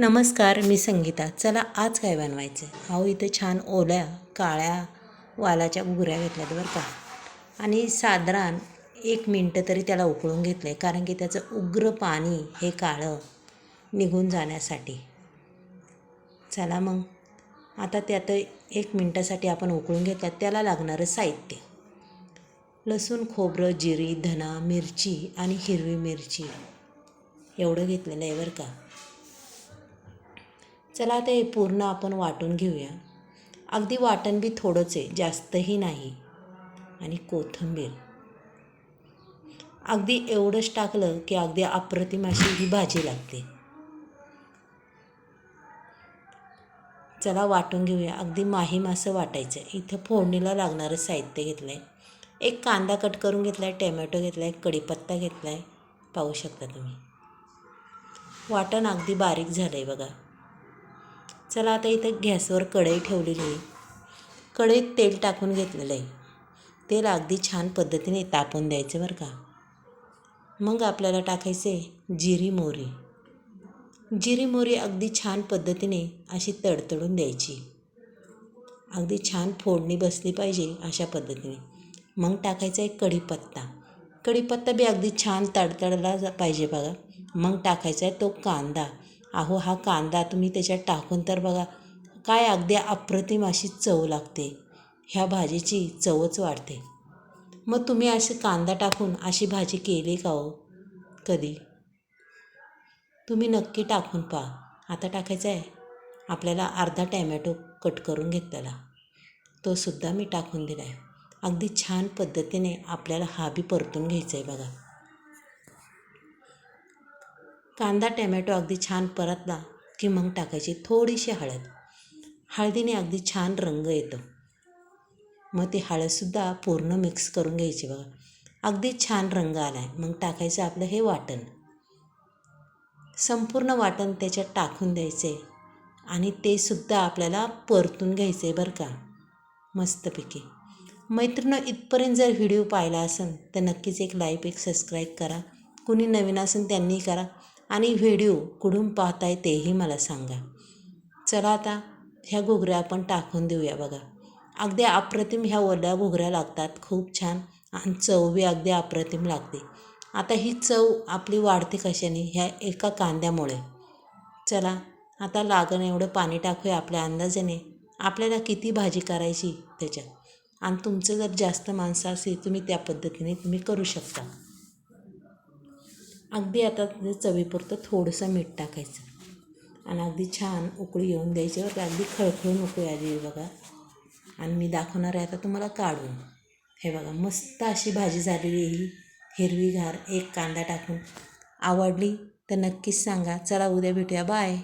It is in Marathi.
नमस्कार मी संगीता. चला आज काय बनवायचं? अहो इथं छान ओल्या काळ्या वालाच्या गुऱ्या घेतल्यात बरं का. आणि साधारण एक मिनटं तरी त्याला उकळून घेतलं आहे कारण की त्याचं उग्र पाणी हे काळं निघून जाण्यासाठी. चला मग. आता त्यात एक मिनटासाठी आपण उकळून घेतल्यात त्याला लागणारं साहित्य. लसूण खोबरं जिरी धना मिरची आणि हिरवी मिरची. एवढं घेतलेलं आहे बरं का. चला ते पूर्ण आपण वाटून घेऊया. अगदी वाटण बी थोडंच आहे जास्तही नाही. आणि कोथिंबीर. अगदी एवढंच टाकलं की अगदी अप्रतिम अशी ही भाजी लागते. चला वाटून घेऊया. अगदी माहीम असं वाटायचं. इथं फोडणीला लागणारं साहित्य घेतलं आहे एक कांदा कट करून घेतला आहे टॅमॅटो घेतला आहे कढीपत्ता घेतला आहे पाहू शकता तुम्ही. वाटण अगदी बारीक झालं आहे बघा. चला आता इथं गॅसवर कढई ठेवलेली आहे. कढईत तेल टाकून घेतलेलं आहे. तेल अगदी छान पद्धतीने तापून द्यायचं बरं का. मग आपल्याला टाकायचे जिरी मोरी जिरी मोरी अगदी छान पद्धतीने अशी तडतडून द्यायची. अगदी छान फोडणी बसली पाहिजे अशा पद्धतीने. मग टाकायचा आहे कढीपत्ता. कढीपत्ता बी अगदी छान तडतडला जा पाहिजे बघा. मग टाकायचा आहे तो कांदा. अहो हा कांदा तुम्ही त्याच्यात टाकून तर बघा काय अगदी अप्रतिम अशी चव लागते. ह्या भाजीची चवच वाढते. मग तुम्ही असे कांदा टाकून अशी भाजी केली का हो? कधी? तुम्ही नक्की टाकून पहा. आता टाकायचा आहे. आपल्याला अर्धा टॅमॅटो कट करून घेतलेला तो सुद्धा मी टाकून दिला आहे अगदी छान पद्धतीने आपल्याला हा बी परतून घ्यायचा आहे बघा. कांदा टॅमॅटो अगदी छान परतला की मग टाकायची थोडीशी हळद. हळदीने अगदी छान रंग येतो. मग ती हळदसुद्धा पूर्ण मिक्स करून घ्यायची बघा. अगदी छान रंग आला आहे मग टाकायचं आपलं हे वाटण. संपूर्ण वाटण त्याच्यात टाकून द्यायचे आणि ते सुद्धा आपल्याला परतून घ्यायचं आहे बरं का. मस्तपैकी. मैत्रिणं इथपर्यंत जर व्हिडिओ पाहिला असेल तर नक्कीच एक लाईक एक सबस्क्राईब करा. कुणी नवीन असेल त्यांनी करा. आणि व्हिडिओ कुठून पाहताय तेही मला सांगा. चला आता ह्या घुगऱ्या आपण टाकून देऊया बघा. अगदी अप्रतिम ह्या ओल्या घुगऱ्या लागतात खूप छान. आणि चव बी अगदी अप्रतिम लागते. आता ही चव आपली वाढते कशाने? ह्या एका कांद्यामुळे. चला आता लागण एवढं पाणी टाकूया आपल्या अंदाजाने. आपल्याला किती भाजी करायची त्याच्यात? आणि तुमचं जर जास्त माणसं असेल तुम्ही त्या पद्धतीने तुम्ही करू शकता. अगदी आता चवीपुरतं थोडंसं मीठ टाकायचं. आणि अगदी छान उकळी येऊन द्यायची बरं अगदी खळखळून उकळी आली बघा. आणि मी दाखवणार आहे आता तुम्हाला काढून. हे बघा मस्त अशी भाजी झालेली ही. हिरवीगार एक कांदा टाकून. आवडली तर नक्कीच सांगा. चला उद्या भेटूया. बाय.